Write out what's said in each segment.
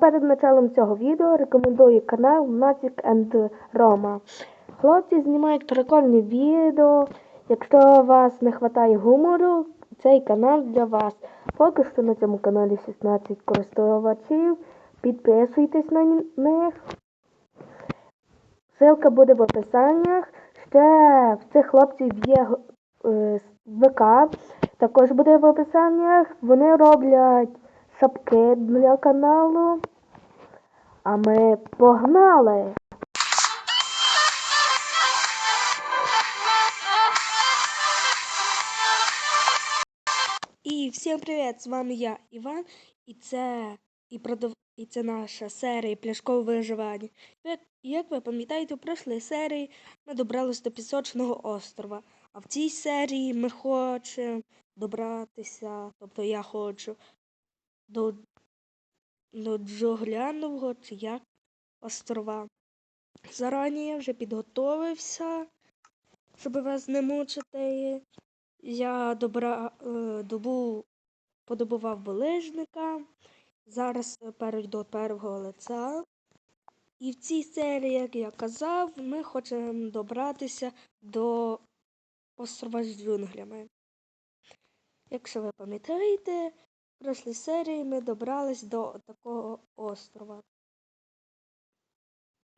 Перед началом цього відео рекомендую канал Magic and Roma. Хлопці знімають прикольні відео. Якщо у вас не вистачає гумору, цей канал для вас. Поки що на цьому каналі 16 користувачів. Підписуйтесь на них. Ссылка буде в описаннях. Ще в цих хлопців є е, ВК. Також буде в описаннях. Вони роблять шапки для каналу. А ми погнали! І всім привіт! З вами я, Іван, і це, і продов... і це наша серія пляшкового виживання. Як, ви пам'ятаєте, у прошлій серії ми добралися до Пісочного острова. А в цій серії ми хочемо добратися, тобто я хочу до, до чи як острова. Зарані я вже підготовився, щоб вас не мучити. Я добра, е, добув, подобував булижника. Зараз перейду до першого лиця. І в цій серії, як я казав, ми хочемо добратися до острова з джунглями. Якщо ви пам'ятаєте, в прошлій серії ми добрались до такого острова.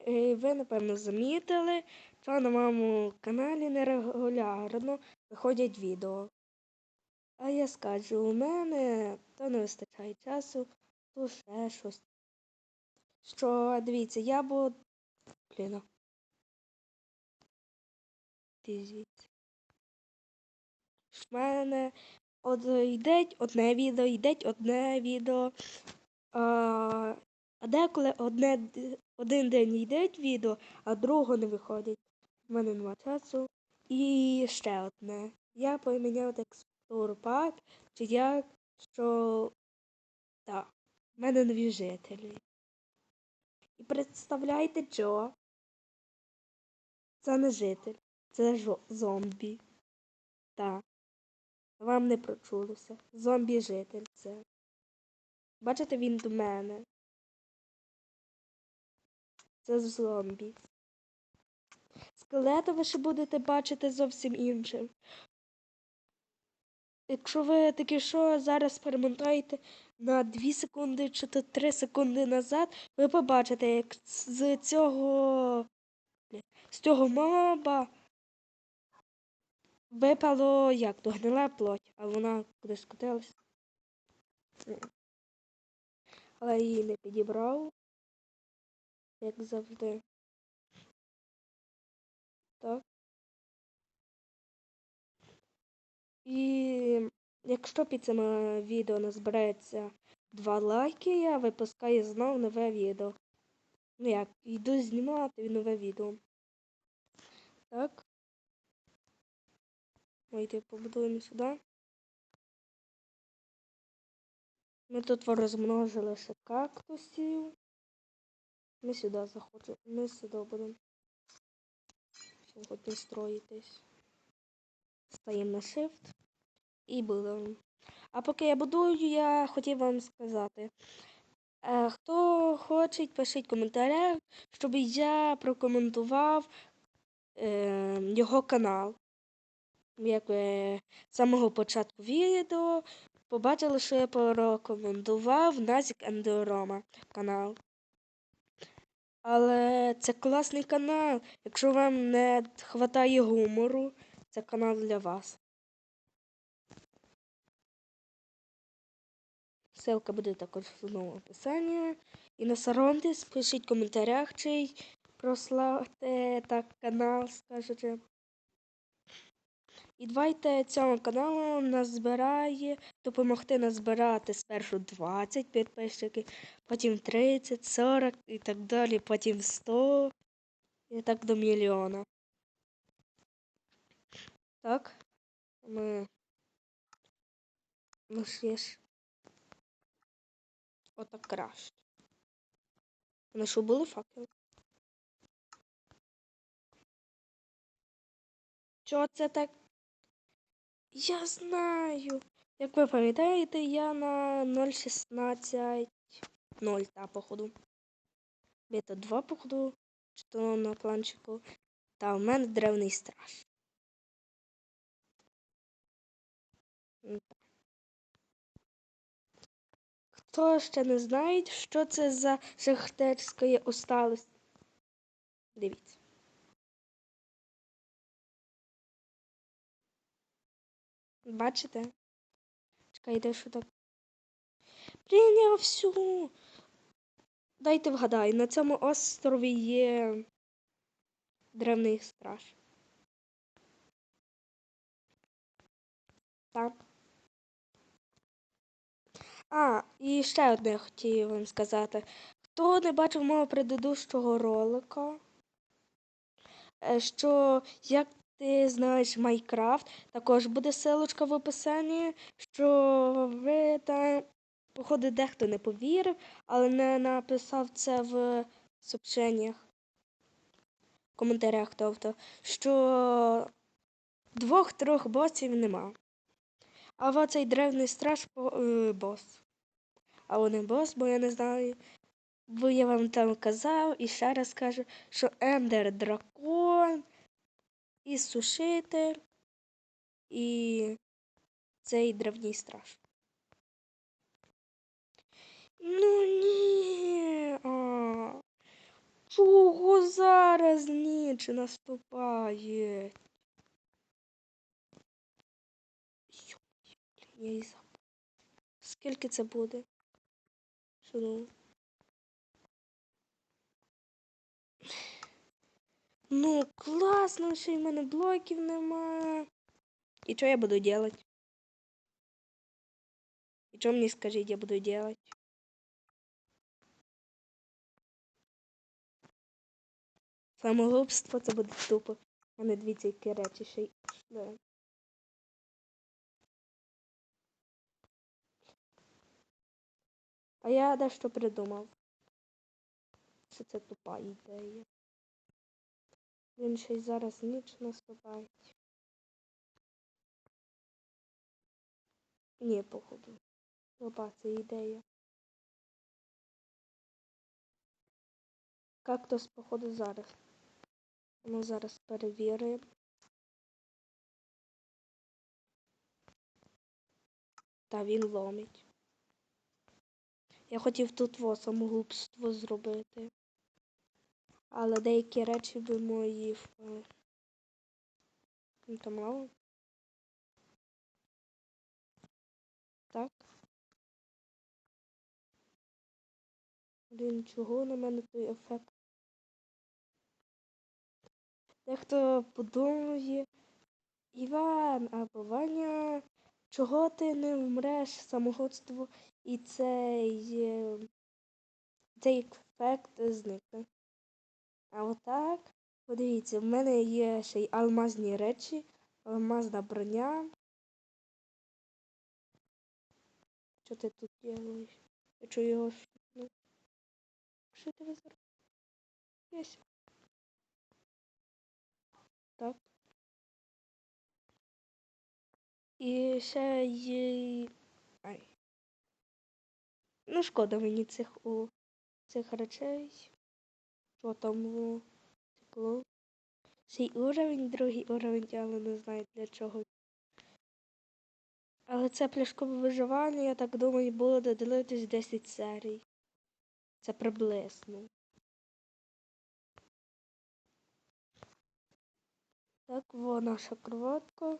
І ви, напевно, замітили, що на моєму каналі нерегулярно виходять відео. А я скажу, у мене то не вистачає часу, то ще щось. Що, дивіться, я буду. Блін. Дивіться. В мене от йде одне відео, йде одне відео. А, а деколи одне, один день йде відео, а другого не виходить. У мене нема часу. І ще одне. Я поміняв текстуру пак, чи як, що так, в мене нові жителі. І представляєте, що? Це не житель, це зомбі. Так. Вам не прочулося. Зомбі-житель це. Бачите, він до мене. Це зомбі. Скелета ви ще будете бачити зовсім іншим. Якщо ви таки що зараз перемотаєте на 2 секунди чи то 3 секунди назад, ви побачите, як з цього з цього моба випало як то гнила плоть, а вона кудись скотилась. Але її не підібрав, як завжди. Так. І якщо під цим е, відео назбереться два лайки, я випускаю знову нове відео. Ну як, йду знімати нове відео. Так. Давайте побудуємо сюди. Ми тут розмножили ще кактусів. Ми сюди захочемо. Ми сюди будемо сьогодні строїтись. Стаємо на shift і будемо. А поки я будую, я хотів вам сказати. Хто хоче, пишіть в коментарях, щоб я прокоментував е, його канал. Як з самого початку відео побачили, що я порекомендував Назік Ендерома канал. Але це класний канал. Якщо вам не вистачає гумору, це канал для вас. Ссылка буде також в описанні. І не соромтесь, пишіть в коментарях, чий прославте так канал, скажете. І давайте цьому каналу назбирає, допомогти назбирати спершу 20 підписчиків, потім 30, 40 і так далі, потім 100 і так до мільйона. Так. Ми. Ну є ж. Отак краще. На що були факели? Чого це так? Я знаю. Як ви пам'ятаєте, я на 0.16 Ноль, та, походу. Бета 2, походу. Чи то на планчику. Та, в мене древний страж. Хто ще не знає, що це за шахтерська усталость? Дивіться. Бачите? Чекайте, що так. Прийняв всю. Дайте вгадаю, на цьому острові є древний страж. Так. А, і ще одне хотів вам сказати. Хто не бачив мого предыдущого ролика, е, що як ти знаєш Майнкрафт, також буде ссылочка в описанні, що ви там, походу, дехто не повірив, але не написав це в сообщеннях, коментарях, тобто, що двох-трьох босів нема. А в цей древній страж е, бос. А вони бос, бо я не знаю. Бо я вам там казав і ще раз кажу, що Ендер дракон і сушитель, і цей древній страж. Ну ні. А, чого зараз ніч наступає? Я і забув. Скільки це буде? Що ну? Класно, що й в мене блоків нема. І що я буду делать? І що мені скажіть, я буду делать? Самогубство це буде тупо. А не дивіться, які речі ще й. Да. А я дещо придумав. Що це тупа ідея. Він ще й зараз ніч наступає. Ні, походу. Тупа це ідея. Кактус, походу, зараз. Ми зараз перевіримо. Та він ломить. Я хотів тут во самогубство зробити. Але деякі речі би мої впали. Ну, то мало. Так. Блін, чого на мене той ефект? Дехто подумає, Іван або Ваня, чого ти не вмреш самогубство і цей, е, цей ефект зникне. А отак, подивіться, в мене є ще й алмазні речі, алмазна броня. Що ти тут робиш? Я чую його шутну. Що ти зараз? Єсь. Так. І ще є. Ай. Ну, шкода мені цих у цих речей. Що там тепло. Цей уровень, другий уровень, але не знаю для чого. Але це пляшкове виживання, я так думаю, буде дивитись 10 серій. Це приблизно. Так, во наша кроватка.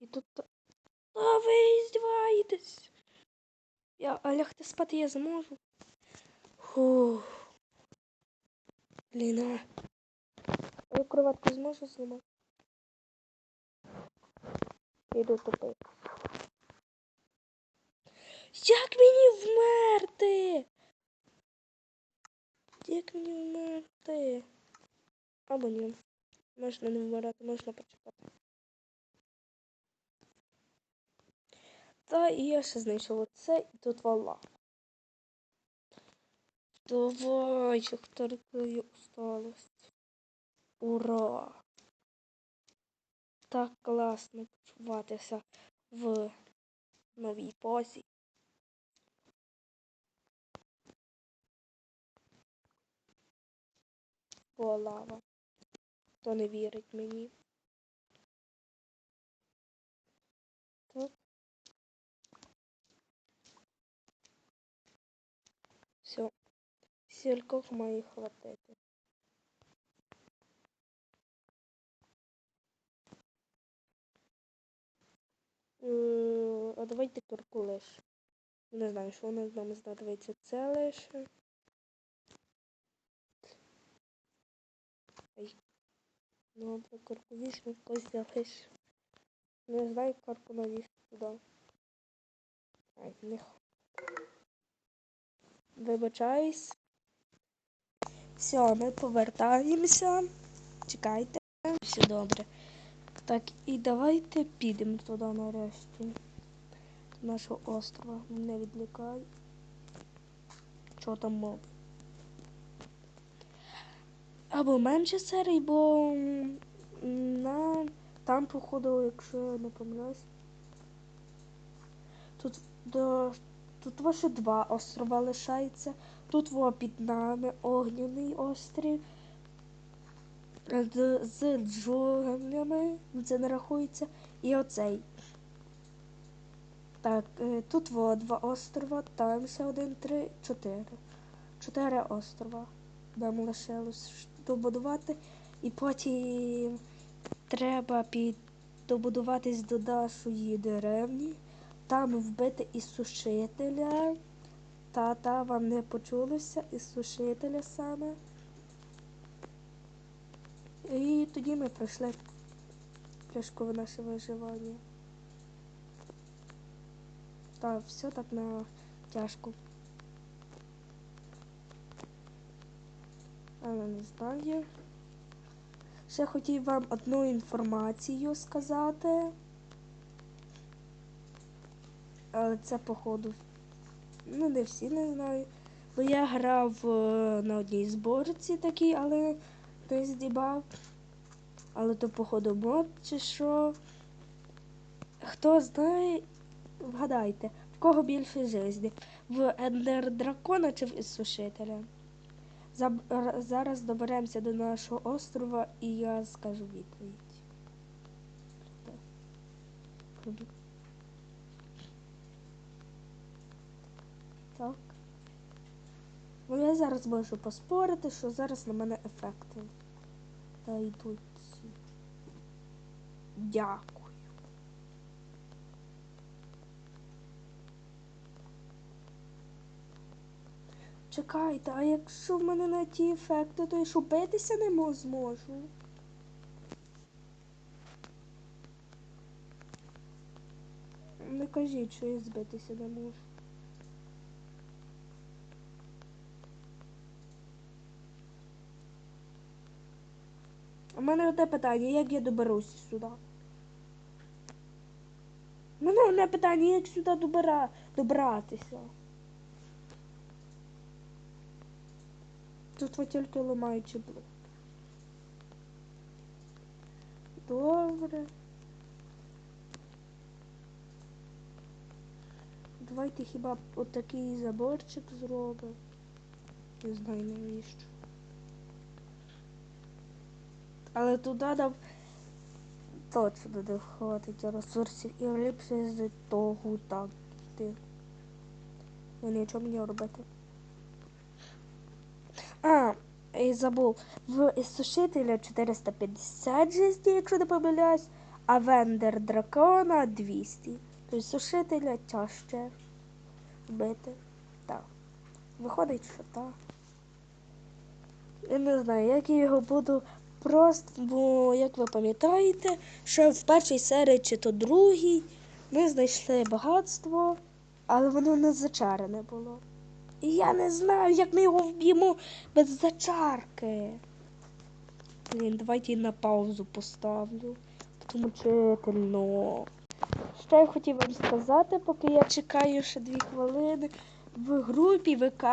І тут. А ви здіваєтесь! Я, а лягти спати я зможу. Фух. Блін, а. Я кроватку зможу зламати? Я Йду. Як мені вмерти? Як мені вмерти? Або ні. Можна не вмирати, можна почекати. Та і я ще знайшов оце і тут вала. Давай, терпи усталость. Ура! Так класно почуватися в новій позі. Бо лава. Хто не вірить мені? Має хватити. Е, А давайте курку лише. Не знаю, що воно нам знадобиться. Це лише. Ну, до курку візьму, якось залиш. Не знаю, курку навіс туди. Ай, не Вибачаюсь. Все, ми повертаємося. Чекайте. Все добре. Так, і давайте підемо туди нарешті. Нашого острова. Не відлікай. Що там моби? Або менше серій, бо на там, походу, якщо я не помиляюсь. Тут до тут лише два острова лишається. Тут во під нами огняний острів. З, джунглями, ну, це не рахується. І оцей. Так, е, тут во два острова, там ще один, три, чотири. Чотири острова. Нам лишилось добудувати. І потім треба під добудуватись до нашої деревні, там вбити і сушителя. Та-та, вам не почулося, і сушителя саме. І тоді ми пройшли пляшкове наше виживання. Так, все так на тяжко. Але не знаю. Ще хотів вам одну інформацію сказати. Але це походу. Ну, не всі не знаю. Бо я грав е, на одній зборці такій, але не здібав. Але то, походу, мод чи що. Хто знає, вгадайте, в кого більше житті? В Ендер Дракона чи в Ісушителя? Зараз доберемося до нашого острова і я скажу відповідь. Так. Ну я зараз можу поспорити, що зараз на мене ефекти. Та йдуть. Дякую. Чекайте, а якщо в мене на ті ефекти, то я що битися не зможу? Не кажіть, що я збитися не можу. Мене одне питання, як я доберуся сюди? У мене одне питання, як сюди добира... добратися? Тут ви тільки ламаючи блок. Добре. Давайте хіба отакий заборчик зробимо. Не знаю навіщо. Але туди нам точно не хватить ресурсів і ліпше з того йти. Ну нічого мені робити. А, і забув. В Ісушителя 450 житті, якщо не помиляюсь, а вендер дракона 200. Тобто сушителя тяжче вбити. Так. Виходить, що так. Я не знаю, як я його буду просто, бо, як ви пам'ятаєте, що в першій серії чи то другій ми знайшли багатство, але воно не зачарене було. І я не знаю, як ми його вб'ємо без зачарки. Блін, давайте на паузу поставлю. Тому мучительно. Що я хотів вам сказати, поки я чекаю ще дві хвилини. В групі ВК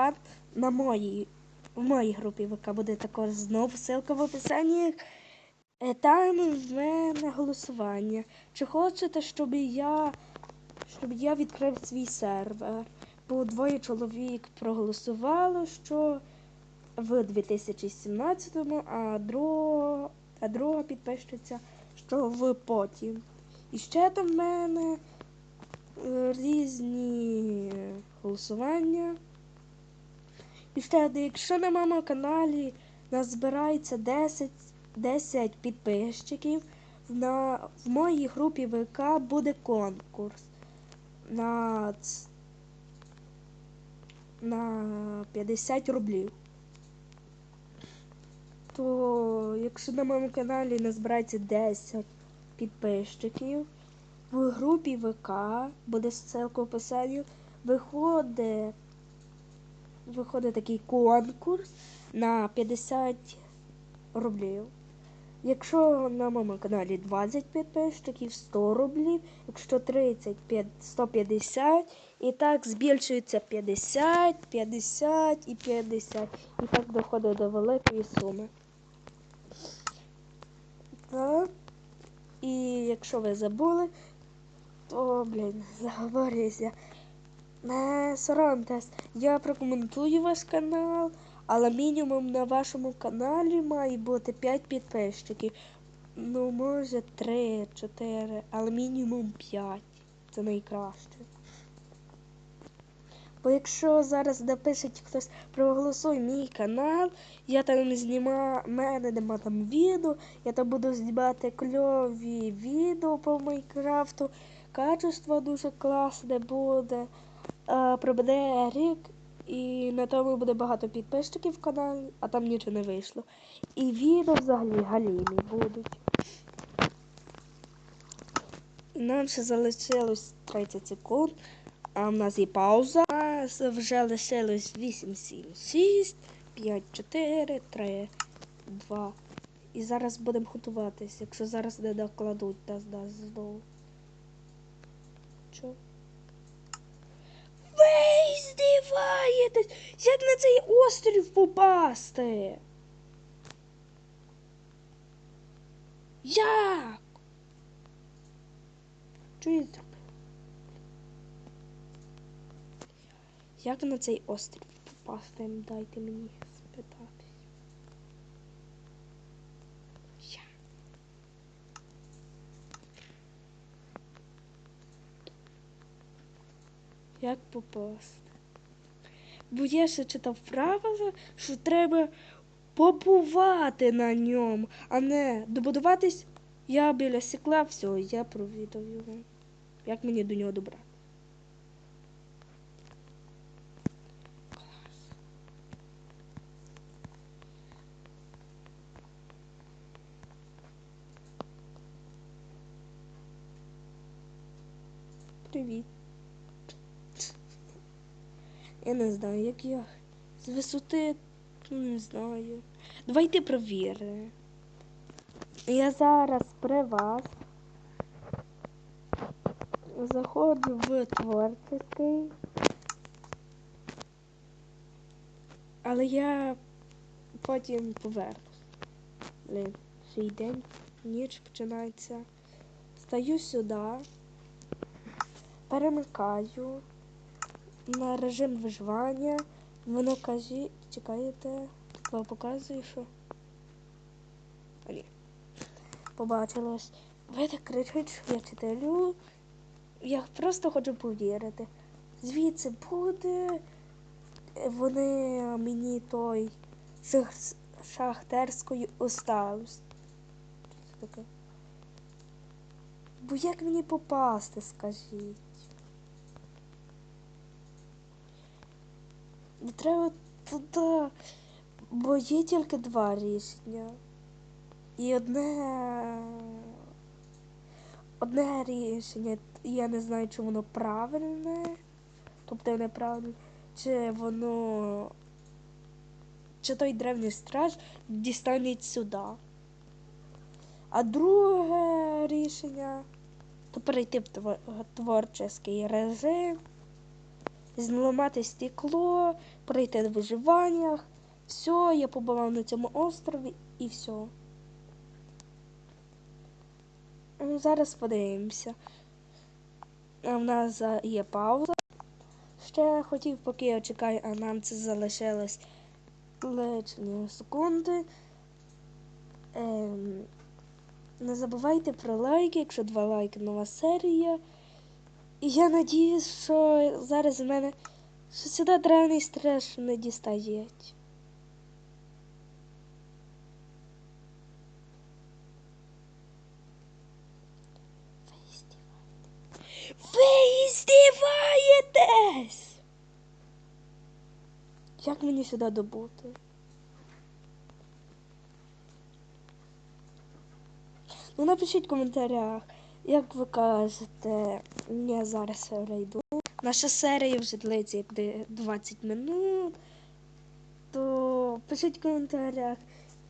на моїй, в моїй групі ВК буде також знову ссылка в описанні. Е, Там в мене голосування. Чи хочете, щоб я, щоб я відкрив свій сервер? Бо двоє чоловік проголосувало, що в 2017, а друга, а друга підпишеться, що в потім. І ще там в мене е, різні голосування. Ще, якщо на моєму каналі назбирається 10, 10 підписчиків, на, в моїй групі ВК буде конкурс на, на 50 рублів. То якщо на моєму каналі назбирається 10 підписчиків, в групі ВК буде ссылка в описанні, виходить, виходить такий конкурс на 50 рублів. Якщо на моєму каналі 20 підписчиків, 100 рублів, якщо 30, п'ят- 150, і так збільшується 50, 50 і 50. І так доходить до великої суми. Так. І якщо ви забули, то, блін, заговорюся. Не соромтесь, я прокоментую ваш канал, але мінімум на вашому каналі має бути 5 підписчиків. Ну, може 3, 4, але мінімум 5. Це найкраще. Бо якщо зараз напишуть хтось проголосуй мій канал, я там знімаю, мене нема там відео, я там буду знімати кльові відео по Майнкрафту. Качество дуже класне буде. Е, Пробуде рік, і на тому буде багато підписчиків в каналі, а там нічого не вийшло. І відео взагалі галімі будуть. Нам ще залишилось 30 секунд, а в нас є пауза. У нас вже лишилось 8, 7, 6, 5, 4, 3, 2. І зараз будемо готуватись, якщо зараз не докладуть нас знову. Чо? Ви здіваєтесь! Як на цей острів попасти? Як? Що я зробив? Як на цей острів попасти? Дайте мені спитати. Як попасти? Бо я ще читав правила, що треба побувати на ньому, а не добудуватись. Я біля сікла, все, я провідав його. Як мені до нього добрати? Клас. Привіт. Я не знаю, як я. З висоти, ну не знаю. Давайте провіримо. Я зараз при вас заходжу в творческий. Але я потім повернусь. Блін, ще й день, ніч починається. Стаю сюди, перемикаю на режим виживання. Воно каже, чекаєте, вам показує, що. Ні. Побачилось. Ви так кричите, що я читаю. Я просто хочу повірити. Звідси буде. Вони мені той шах- шахтерської осталось. Що це таке? Бо як мені попасти, скажіть? Не треба туди, бо є тільки два рішення. І одне. Одне рішення, я не знаю, чи воно правильне, тобто неправильне, чи воно. Чи той древній страж дістанеть сюди. А друге рішення то перейти в твор- творчий режим, зламати стекло, пройти в виживаннях. Все, я побував на цьому острові і все. Ну, Зараз подивимося. А в нас є пауза. Ще хотів, поки я чекаю, а нам це залишилось личні секунди. Ем, не забувайте про лайки, якщо два лайки нова серія. І я надіюсь, що зараз в мене що сюди драний стреш не дістають. Ви іздіваєтесь. Як мені сюди добути? Ну напишіть в коментарях, як ви кажете, я зараз перейду. Наша серія вже длиться як 20 минут. То пишіть в коментарях,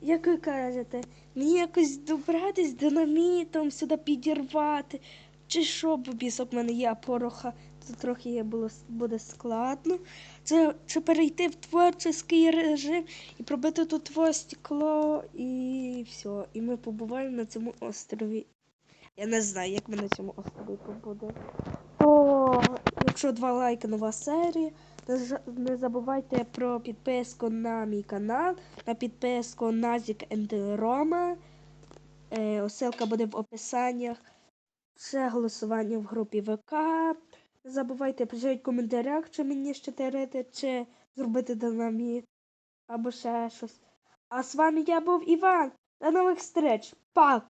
як ви кажете, мені якось добратись динамітом сюди підірвати. Чи що, бо бісок в мене є пороха, то трохи є було, буде складно. Це чи перейти в творчий режим і пробити тут стекло і все. І ми побуваємо на цьому острові. Я не знаю, як ми на цьому острові побудемо. То, якщо два лайки нова серія, не не забувайте про підписку на мій канал, на підписку Назік Рома. Е, ссылка буде в описаннях. Ще голосування в групі ВК. Не забувайте пишіть в коментарях, чи мені ще терити, чи зробити динаміт, або ще щось. А з вами я був Іван. До нових зустріч. Пак!